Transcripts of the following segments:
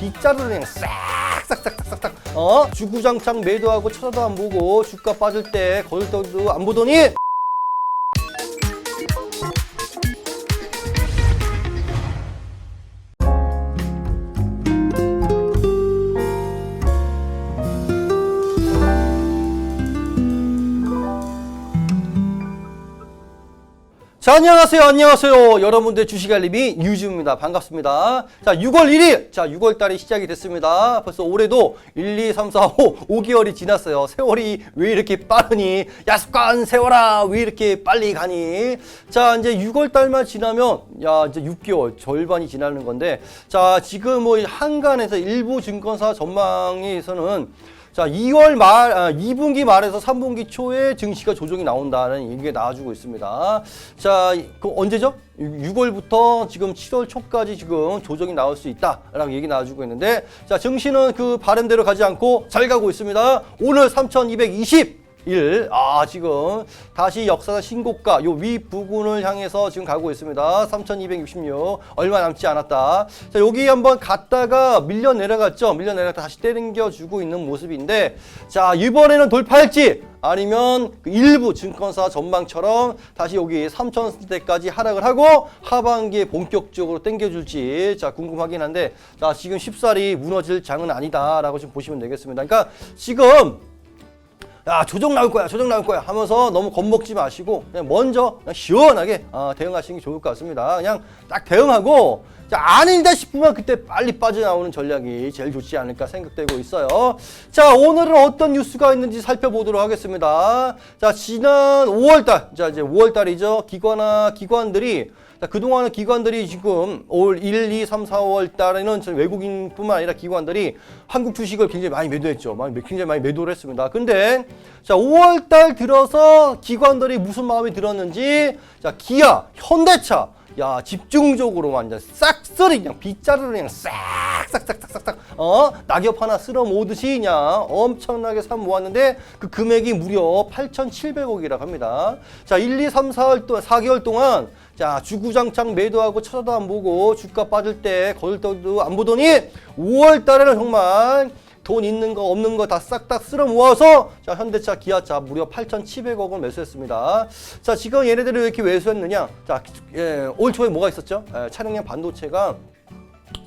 빗자루를 그냥 싹싹싹싹싹 어? 주구장창 매도하고 쳐다도 안 보고 주가 빠질 때 거들 때도 안 보더니 자, 안녕하세요. 안녕하세요. 여러분들 주식 알림이 유주입니다. 반갑습니다. 자, 6월 1일. 자, 6월 달이 시작이 됐습니다. 벌써 올해도 1, 2, 3, 4, 5, 5개월이 지났어요. 세월이 왜 이렇게 빠르니? 야, 습관 세월아. 왜 이렇게 빨리 가니? 자, 이제 6월 달만 지나면 야, 이제 6개월 절반이 지나는 건데 자, 지금 뭐 한간에서 일부 증권사 전망에서는 자, 2월 말, 아, 2분기 말에서 3분기 초에 증시가 조정이 나온다는 얘기가 나와주고 있습니다. 자, 그 언제죠? 6월부터 지금 7월 초까지 지금 조정이 나올 수 있다라고 얘기 나와주고 있는데, 자, 증시는 그 바람대로 가지 않고 잘 가고 있습니다. 오늘 3,220. 일, 아, 지금 다시 역사상 신고가 요 위 부근을 향해서 지금 가고 있습니다. 3,266 얼마 남지 않았다. 자, 여기 한번 갔다가 밀려 내려갔죠. 밀려 내려갔다 다시 때려 주고 있는 모습인데, 자, 이번에는 돌파할지 아니면 그 일부 증권사 전망처럼 다시 여기 3,000대까지 하락을 하고 하반기에 본격적으로 당겨줄지 자 궁금하긴 한데 자 지금 쉽사리 무너질 장은 아니다라고 좀 보시면 되겠습니다. 그러니까 지금 야 조정 나올 거야 조정 나올 거야 하면서 너무 겁먹지 마시고 그냥 먼저 그냥 시원하게 어, 대응하시는 게 좋을 것 같습니다. 그냥 딱 대응하고 자 아니다 싶으면 그때 빨리 빠져나오는 전략이 제일 좋지 않을까 생각되고 있어요 자 오늘은 어떤 뉴스가 있는지 살펴보도록 하겠습니다 자 지난 5월달 자 이제 5월달이죠 기관화 기관들이 자, 그동안은 기관들이 지금 올 1, 2, 3, 4월 달에는 전 외국인뿐만 아니라 기관들이 한국 주식을 굉장히 많이 매도했죠. 많이, 굉장히 많이 매도를 했습니다. 근데 자, 5월 달 들어서 기관들이 무슨 마음이 들었는지 자, 기아, 현대차 야 집중적으로 완전 싹쓸이 그냥 빗자루를 그냥 싹싹싹싹싹 어 낙엽 하나 쓸어 모듯이 그냥 엄청나게 사 모았는데 그 금액이 무려 8,700억이라고 합니다. 자 1, 2, 3, 4월 동안 4개월 동안 자 주구장창 매도하고 쳐다도 안 보고 주가 빠질 때 거들 때도 안 보더니 5월 달에는 정말 돈 있는 거 없는 거 다 싹 다 쓸어 모아서 자 현대차 기아차 무려 8,700억을 매수했습니다. 자 지금 얘네들이 왜 이렇게 매수했느냐? 자 예, 올 초에 뭐가 있었죠? 예, 차량용 반도체가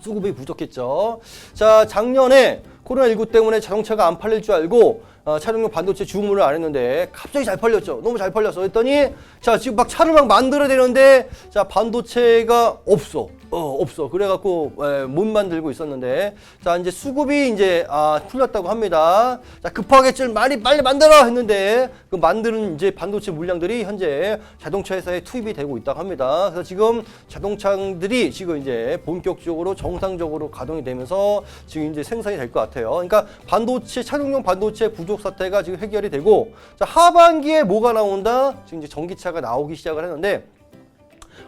수급이 부족했죠. 자 작년에 코로나19 때문에 자동차가 안 팔릴 줄 알고 어, 차량용 반도체 주문을 안 했는데 갑자기 잘 팔렸죠. 너무 잘 팔렸어. 했더니 자 지금 막 차를 막 만들어야 되는데 자 반도체가 없어. 어 없어. 그래갖고 에, 못 만들고 있었는데 자 이제 수급이 이제 아 풀렸다고 합니다. 자 급하게 좀 많이 빨리 만들어 했는데 그 만드는 이제 반도체 물량들이 현재 자동차 회사에 투입이 되고 있다고 합니다. 그래서 지금 자동차들이 지금 이제 본격적으로 정상적으로 가동이 되면서 지금 이제 생산이 될 것 같아요. 그러니까 반도체 차량용 반도체 부족 사태가 지금 해결이 되고 자 하반기에 뭐가 나온다? 지금 이제 전기차가 나오기 시작을 했는데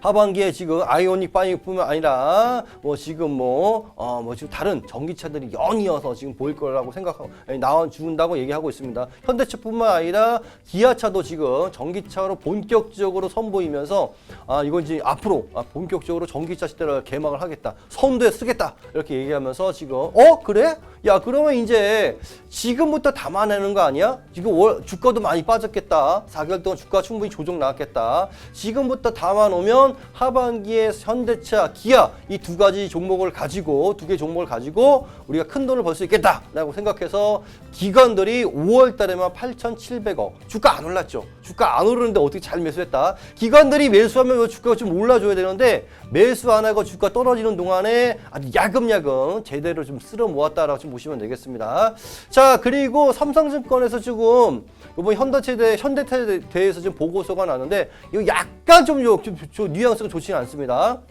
하반기에 지금 아이오닉 5뿐만 아니라 뭐 지금 뭐 어 뭐 지금 다른 전기차들이 연이어서 지금 보일 거라고 생각하고 예, 나와 준다고 얘기하고 있습니다. 현대차뿐만 아니라 기아차도 지금 전기차로 본격적으로 선보이면서 아 이건 이제 앞으로 아, 본격적으로 전기차 시대를 개막을 하겠다. 선두에 쓰겠다. 이렇게 얘기하면서 지금 어 그래? 야 그러면 이제 지금부터 담아내는 거 아니야? 지금 월, 주가도 많이 빠졌겠다. 4개월 동안 주가 충분히 조정 나왔겠다. 지금부터 담아놓으면 하반기에 현대차, 기아 이 두 가지 종목을 가지고 두 개 종목을 가지고 우리가 큰 돈을 벌 수 있겠다라고 생각해서 기관들이 5월 달에만 8,700억 주가 안 올랐죠. 주가 안 오르는데 어떻게 잘 매수했다. 기관들이 매수하면 왜 주가가 좀 올라줘야 되는데 매수 안 하고 주가 떨어지는 동안에 아주 야금야금 제대로 좀 쓸어 모았다라고 좀 보시면 되겠습니다. 자 그리고 삼성증권에서 지금 이번 현대차에 대해 현대차에 대해서 지금 보고서가 나는데 이거 약 간 좀, 요- 좀, 좀 뉘앙스가 좋지는 않습니다.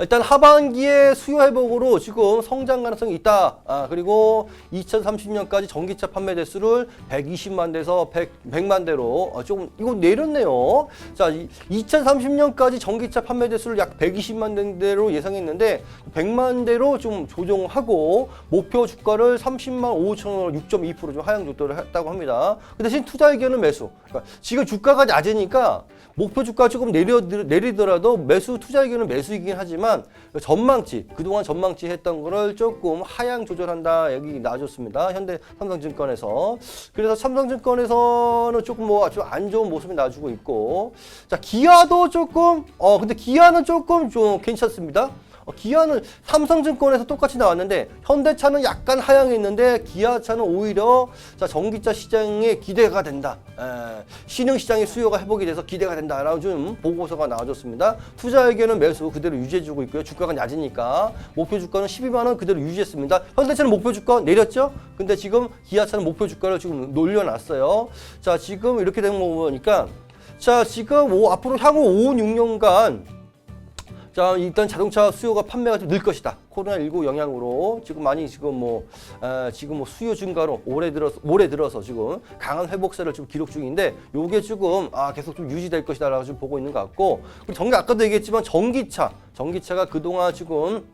일단 하반기에 수요 회복으로 지금 성장 가능성이 있다. 아, 그리고 2030년까지 전기차 판매 대수를 120만 대에서 100, 100만 대로 어, 조금 이거 내렸네요. 자, 2030년까지 전기차 판매 대수를 약 120만 대로 예상했는데 100만 대로 좀 조정하고 목표 주가를 30만 5천 원으로 6.2%좀 하향 조절을 했다고 합니다. 그 대신 투자 의견은 매수. 그러니까 지금 주가가 낮으니까 목표 주가 조금 내려 내리더라도 매수 투자 의견은 매수이긴 하지만 하지만 그 전망치 그동안 전망치 했던 거를 조금 하향 조절한다 여기 나와줬습니다. 현대 삼성증권에서 그래서 삼성증권에서는 조금 뭐좀안 좋은 모습이 나와주고 있고 자 기아도 조금 어 근데 기아는 조금 좀 괜찮습니다. 어, 기아는 삼성증권에서 똑같이 나왔는데 현대차는 약간 하향했는데 기아차는 오히려 자 전기차 시장에 기대가 된다. 에, 신흥 시장의 수요가 회복이 돼서 기대가 된다라는 좀 보고서가 나와줬습니다. 투자 의견은 매수 그대로 유지해주고 있고요. 주가가 낮으니까 목표 주가는 12만 원 그대로 유지했습니다. 현대차는 목표 주가 내렸죠. 근데 지금 기아차는 목표 주가를 지금 놀려놨어요. 자 지금 이렇게 된 거 보니까 자 지금 오, 앞으로 향후 5, 6년간 자 일단 자동차 수요가 판매가 좀 늘 것이다. 코로나19 영향으로 지금 많이 지금 뭐 에, 지금 뭐 수요 증가로 올해 들어서 올해 들어서 지금 강한 회복세를 좀 기록 중인데 요게 지금 아 계속 좀 유지될 것이다라고 좀 보고 있는 것 같고 그리고 전기 아까도 얘기했지만 전기차 전기차가 그동안 지금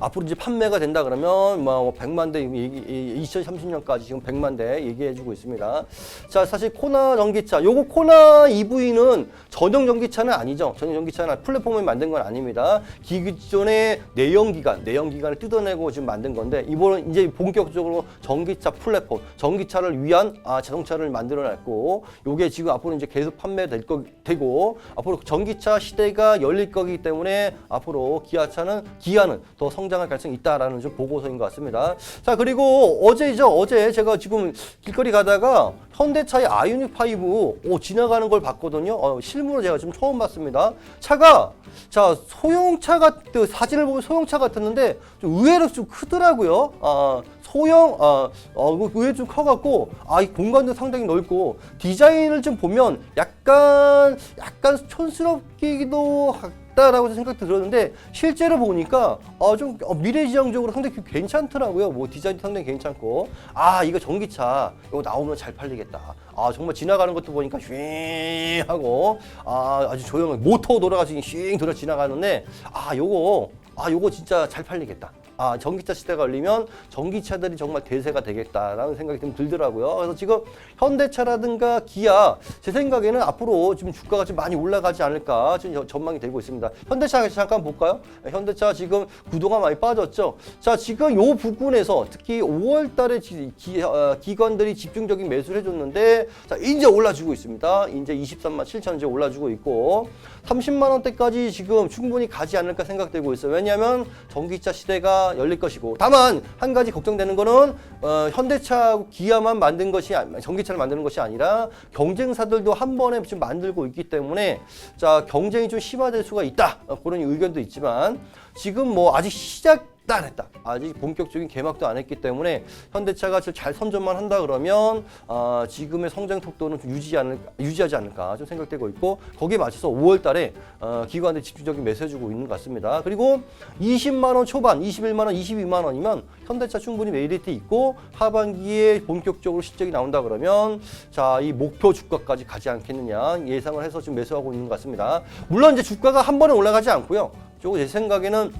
앞으로 이제 판매가 된다 그러면 뭐 100만 대 2030년까지 지금 100만 대 얘기해 주고 있습니다. 자 사실 코나 전기차 요거 코나 EV는 전용 전기차는 아니죠. 전용 전기차는 플랫폼을 만든 건 아닙니다. 기존의 내연기관 내연기관을 뜯어내고 지금 만든 건데 이번은 이제 본격적으로 전기차 플랫폼 전기차를 위한 아, 자동차를 만들어 냈고 요게 지금 앞으로 이제 계속 판매될 거 되고 앞으로 전기차 시대가 열릴 거기 때문에 앞으로 기아차는 기아는 더 성장 할 가능성이 있다라는 좀 보고서인 것 같습니다. 자 그리고 어제죠 어제 제가 지금 길거리 가다가 현대차의 아이오닉 5 오, 지나가는 걸 봤거든요. 어, 실물로 제가 지금 처음 봤습니다. 차가 자 소형차 같 사진을 보면 소형차 같았는데 좀 의외로 좀 크더라고요. 아, 소형 아, 어, 그 의외로 좀 커갖고 아 이 공간도 상당히 넓고 디자인을 좀 보면 약간 약간 촌스럽기도 같다라고 생각 들었는데 실제로 보니까 어, 좀 어, 미래지향적으로 상당히 괜찮더라고요. 뭐 디자인도 상당히 괜찮고 아 이거 전기차 이거 나오면 잘 팔리겠다. 아 정말 지나가는 것도 보니까 쉥 하고 아 아주 조용하게 모터 돌아가지고 쉥 돌아 지나가는데 아 요거 아 요거 진짜 잘 팔리겠다. 아 전기차 시대가 열리면 전기차들이 정말 대세가 되겠다라는 생각이 좀 들더라고요. 그래서 지금 현대차라든가 기아 제 생각에는 앞으로 지금 주가가 좀 많이 올라가지 않을까 지금 전망이 되고 있습니다. 현대차 잠깐 볼까요? 네, 현대차 지금 그동안 많이 빠졌죠. 자 지금 요 부분에서 특히 5월달에 기, 기, 어, 기관들이 집중적인 매수를 해줬는데 자 이제 올라주고 있습니다. 이제 23만 7천 이제 올라주고 있고 30만 원대까지 지금 충분히 가지 않을까 생각되고 있어요. 왜냐하면 전기차 시대가 열릴 것이고 다만 한 가지 걱정되는 거는 어, 현대차 기아만 만든 것이 아니- 전기차를 만드는 것이 아니라 경쟁사들도 한 번에 지금 만들고 있기 때문에 자 경쟁이 좀 심화될 수가 있다 어, 그런 의견도 있지만 지금 뭐 아직 시작 안 했다. 아직 본격적인 개막도 안 했기 때문에 현대차가 좀잘 선전만 한다 그러면 아, 지금의 성장 속도는 좀 유지 않을, 유지하지 않을까 좀 생각되고 있고 거기에 맞춰서 5월 달에 어, 기관들 집중적인 매수해주고 있는 것 같습니다. 그리고 20만 원 초반, 21만 원, 22만 원이면 현대차 충분히 메리트 있고 하반기에 본격적으로 실적이 나온다 그러면 자 이 목표 주가까지 가지 않겠느냐 예상을 해서 지금 매수하고 있는 것 같습니다. 물론 이제 주가가 한 번에 올라가지 않고요. 조금 제 생각에는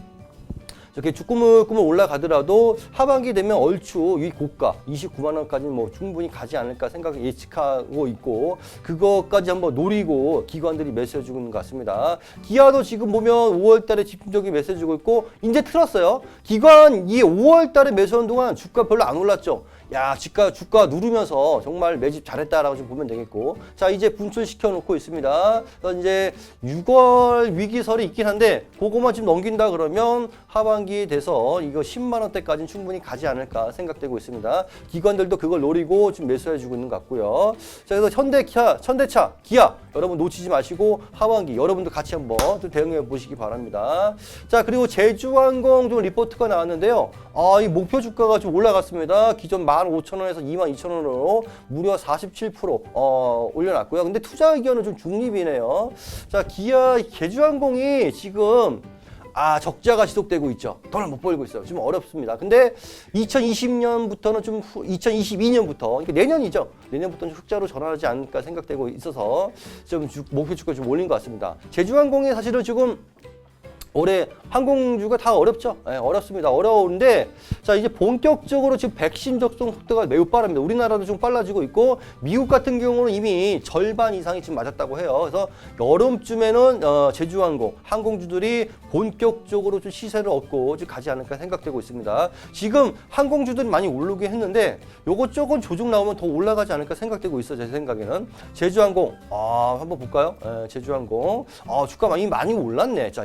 이렇게 주꾸물꾸물 올라가더라도 하반기 되면 얼추 이 고가 29만 원까지는 뭐 충분히 가지 않을까 생각 예측하고 있고 그것까지 한번 노리고 기관들이 매수해주고 있는 것 같습니다. 기아도 지금 보면 5월 달에 집중적인 매수해주고 있고 이제 틀었어요. 기관 이 5월 달에 매수한 동안 주가 별로 안 올랐죠. 야, 주가, 주가 누르면서 정말 매집 잘했다라고 좀 보면 되겠고. 자, 이제 분출시켜 놓고 있습니다. 그래서 이제 6월 위기설이 있긴 한데, 그거만 지금 넘긴다 그러면 하반기 돼서 이거 10만 원대까지는 충분히 가지 않을까 생각되고 있습니다. 기관들도 그걸 노리고 지금 매수해 주고 있는 것 같고요. 자, 그래서 현대차, 현대차, 기아, 여러분 놓치지 마시고 하반기 여러분도 같이 한번 좀 대응해 보시기 바랍니다. 자, 그리고 제주항공 좀 리포트가 나왔는데요. 아, 이 목표 주가가 좀 올라갔습니다. 기존 15,000원에서 22,000원으로 무려 47% 어, 올려놨고요. 근데 투자 의견은 좀 중립이네요. 자, 기아 제주항공이 지금 아 적자가 지속되고 있죠. 돈을 못 벌고 있어요. 지금 어렵습니다. 근데 2020년부터는 좀 후, 2022년부터 그러니까 내년이죠. 내년부터는 흑자로 전환하지 않을까 생각되고 있어서 좀 주- 목표 주가 좀 올린 것 같습니다. 제주항공이 사실은 지금 올해 항공주가 다 어렵죠. 예, 어렵습니다. 어려운데 자 이제 본격적으로 지금 백신 접종 속도가 매우 빠릅니다. 우리나라도 좀 빨라지고 있고 미국 같은 경우는 이미 절반 이상이 지금 맞았다고 해요. 그래서 여름쯤에는 어, 제주항공 항공주들이 본격적으로 좀 시세를 얻고 좀 가지 않을까 생각되고 있습니다. 지금 항공주들이 많이 오르긴 했는데 요거 조금 조정 나오면 더 올라가지 않을까 생각되고 있어 제 생각에는 제주항공 아 한번 볼까요? 예, 제주항공 아 주가 많이 많이 올랐네. 자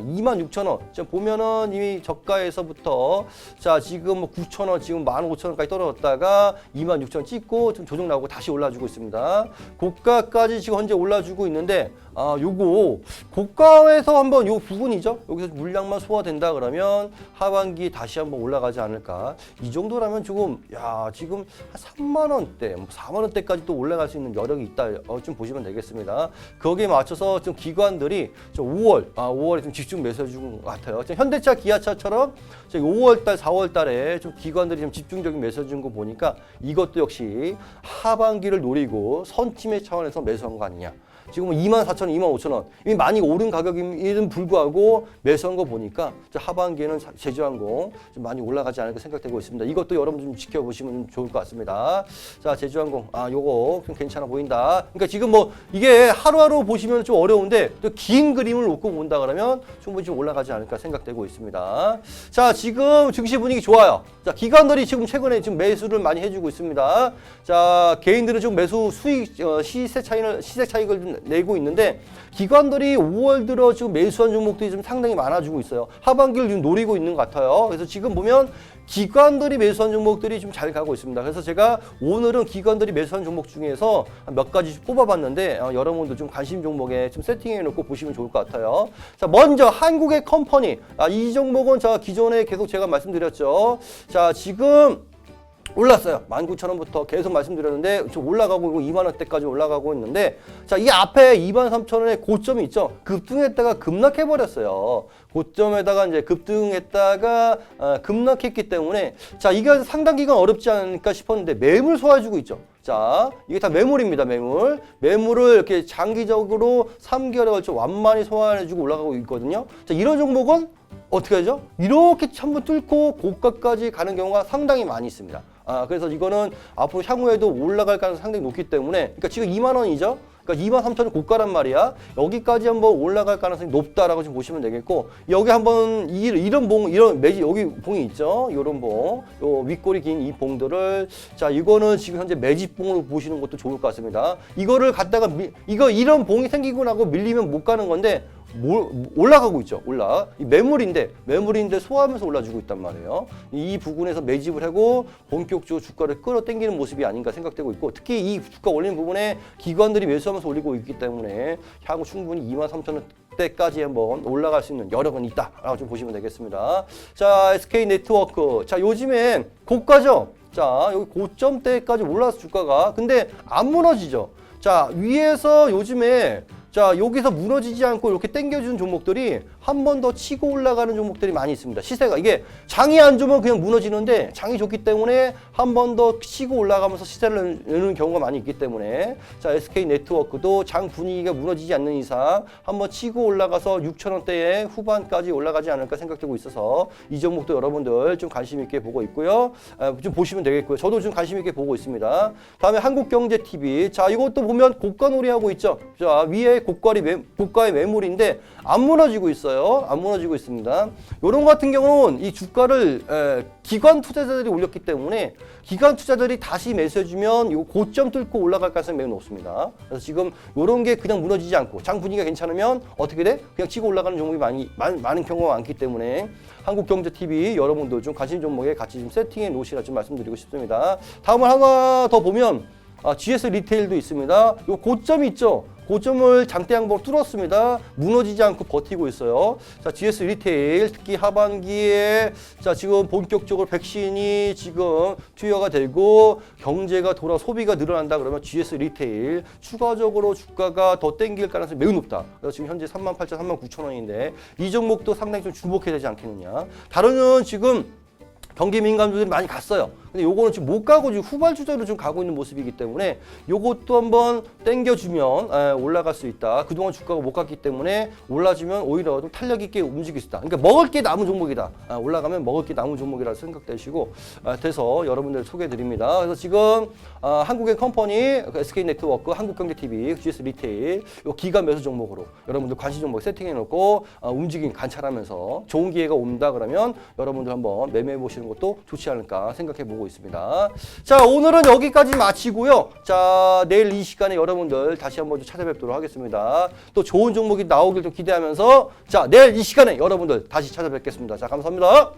26,000원. 지금 보면은 이미 저가에서부터 자 지금 뭐 9,000원 지금 15,000원까지 떨어졌다가 26,000원 찍고 좀 조정 나오고 다시 올라주고 있습니다. 고가까지 지금 현재 올라주고 있는데 아 요거 고가에서 한번 요 부분이죠. 여기서 물량만 소화된다 그러면 하반기 다시 한번 올라가지 않을까. 이 정도라면 조금 야 지금 한 3만 원대, 뭐 4만 원대까지 또 올라갈 수 있는 여력이 있다. 어, 좀 보시면 되겠습니다. 거기에 맞춰서 좀 기관들이 좀 5월, 아 5월에 좀 집중 매수해 주는 것 같아요. 현대차, 기아차처럼 5월 달, 4월 달에 좀 기관들이 좀 집중적인 매수해 준거 보니까 이것도 역시 하반기를 노리고 선침의 차원에서 매수한 거 아니냐. 지금 2만 4천 원, 2만 5천 원 이미 많이 오른 가격임에도 불구하고 매수한 거 보니까 하반기에는 사- 제주항 공 좀 많이 올라가지 않을까 생각되고 있습니다. 이것도 여러분 좀 지켜보시면 좋을 것 같습니다. 자 제주항공 아 요거 좀 괜찮아 보인다. 그러니까 지금 뭐 이게 하루하루 보시면 좀 어려운데 또 긴 그림을 놓고 본다 그러면 충분히 좀 올라가지 않을까 생각되고 있습니다. 자 지금 증시 분위기 좋아요. 자 기관들이 지금 최근에 지금 매수를 많이 해주고 있습니다. 자 개인들은 좀 매수 수익 어, 시세 차이를 시세 차익을 좀 내고 있는데 기관들이 5월 들어 지금 매수한 종목들이 좀 상당히 많아지고 있어요. 하반기를 지금 노리고 있는 것 같아요. 그래서 지금 보면 기관들이 매수한 종목들이 좀 잘 가고 있습니다. 그래서 제가 오늘은 기관들이 매수한 종목 중에서 몇 가지 뽑아봤는데 어, 여러분들 좀 관심 종목에 좀 세팅해 놓고 보시면 좋을 것 같아요. 자, 먼저 한국의 컴퍼니. 아, 이 종목은 저 기존에 계속 제가 말씀드렸죠. 자, 지금 올랐어요. 19,000원부터 계속 말씀드렸는데 좀 올라가고 있고 2만 원대까지 올라가고 있는데 자, 이 앞에 2만 3천원의 고점이 있죠. 급등했다가 급락해 버렸어요. 고점에다가 이제 급등했다가 어, 급락했기 때문에 자, 이게 상당 기간 어렵지 않을까 싶었는데 매물 소화해 주고 있죠. 자, 이게 다 매물입니다, 매물. 매물을 이렇게 장기적으로 3개월에 걸쳐 완만히 소화해주고 올라가고 있거든요. 자, 이런 종목은 어떻게 하죠? 이렇게 한번 뚫고 고가까지 가는 경우가 상당히 많이 있습니다. 아, 그래서 이거는 앞으로 향후에도 올라갈 가능성이 상당히 높기 때문에, 그러니까 지금 2만 원이죠? 그러니까 2만 3천 원 고가란 말이야. 여기까지 한번 올라갈 가능성이 높다라고 좀 보시면 되겠고, 여기 한번 이, 이런 봉, 이런 매지, 여기 봉이 있죠? 이런 봉, 요 윗골이 긴 이 봉들을, 자, 이거는 지금 현재 매집봉으로 보시는 것도 좋을 것 같습니다. 이거를 갖다가, 미, 이거 이런 봉이 생기고 나고 밀리면 못 가는 건데, 뭘- 올라가고 있죠. 올라. 이 매물인데 매물인데 소화하면서 올라주고 있단 말이에요. 이 부분에서 매집을 하고 본격적으로 주가를 끌어당기는 모습이 아닌가 생각되고 있고 특히 이 주가 올리는 부분에 기관들이 매수하면서 올리고 있기 때문에 향후 충분히 2만 3천 원 때까지 한번 올라갈 수 있는 여력은 있다라고 좀 보시면 되겠습니다. 자, SK 네트워크. 자, 요즘엔 고가죠. 자, 여기 고점대까지 올라서 주가가 근데 안 무너지죠. 자, 위에서 요즘에 자 여기서 무너지지 않고 이렇게 당겨주는 종목들이 한 번 더 치고 올라가는 종목들이 많이 있습니다. 시세가 이게 장이 안 좋으면 그냥 무너지는데 장이 좋기 때문에 한 번 더 치고 올라가면서 시세를 내는 경우가 많이 있기 때문에 자 SK 네트워크도 장 분위기가 무너지지 않는 이상 한 번 치고 올라가서 6천 원대에 후반까지 올라가지 않을까 생각되고 있어서 이 종목도 여러분들 좀 관심 있게 보고 있고요. 아, 좀 보시면 되겠고요. 저도 좀 관심 있게 보고 있습니다. 다음에 한국경제TV 자 이것도 보면 고가 놀이 하고 있죠. 자 위에 고가리 매, 고가의 매물인데 안 무너지고 있어요. 안 무너지고 있습니다. 거 같은 경우는 이 주가를 에, 기관 투자자들이 올렸기 때문에 기관 투자들이 다시 매수해주면 요 고점 뚫고 올라갈 가능성이 매우 높습니다. 그래서 지금 요런 게 그냥 무너지지 않고 장 분위기가 괜찮으면 어떻게 돼? 그냥 치고 올라가는 종목이 많이 많, 많은 경우가 많기 때문에 한국경제TV 여러분들 좀 관심 종목에 같이 좀 세팅해 놓으시라 좀 말씀드리고 싶습니다. 다음을 하나 더 보면 아, GS 리테일도 있습니다. 요 고점이 있죠. 고점을 장대 양봉 뚫었습니다. 무너지지 않고 버티고 있어요. 자, GS 리테일 특히 하반기에 자, 지금 본격적으로 백신이 지금 투여가 되고 경제가 돌아 소비가 늘어난다 그러면 GS 리테일 추가적으로 주가가 더 땡길 가능성이 매우 높다. 그래서 지금 현재 38,000, 39,000원인데 이 종목도 상당히 좀 주목해야 되지 않겠느냐. 다른은 지금 경기 민감주들이 많이 갔어요. 근데 요거는 지금 못 가고 지금 후발 주자로 좀 가고 있는 모습이기 때문에 요것도 한번 땡겨주면 에, 올라갈 수 있다. 그동안 주가가 못 갔기 때문에 올라주면 오히려 좀 탄력 있게 움직일 수 있다. 그러니까 먹을 게 남은 종목이다. 아, 올라가면 먹을 게 남은 종목이라 생각되시고 아, 돼서 여러분들 소개해 드립니다. 그래서 지금 아, 한국의 컴퍼니, 그 SK 네트워크, 한국경제TV, GS 리테일 요 기가 매수 종목으로 여러분들 관심 종목 세팅해 놓고 아, 움직임 관찰하면서 좋은 기회가 온다 그러면 여러분들 한번 매매해 보시는 것도 좋지 않을까 생각해 보고 있습니다. 자 오늘은 여기까지 마치고요. 자 내일 이 시간에 여러분들 다시 한번 좀 찾아뵙도록 하겠습니다. 또 좋은 종목이 나오길 좀 기대하면서 자 내일 이 시간에 여러분들 다시 찾아뵙겠습니다. 자 감사합니다.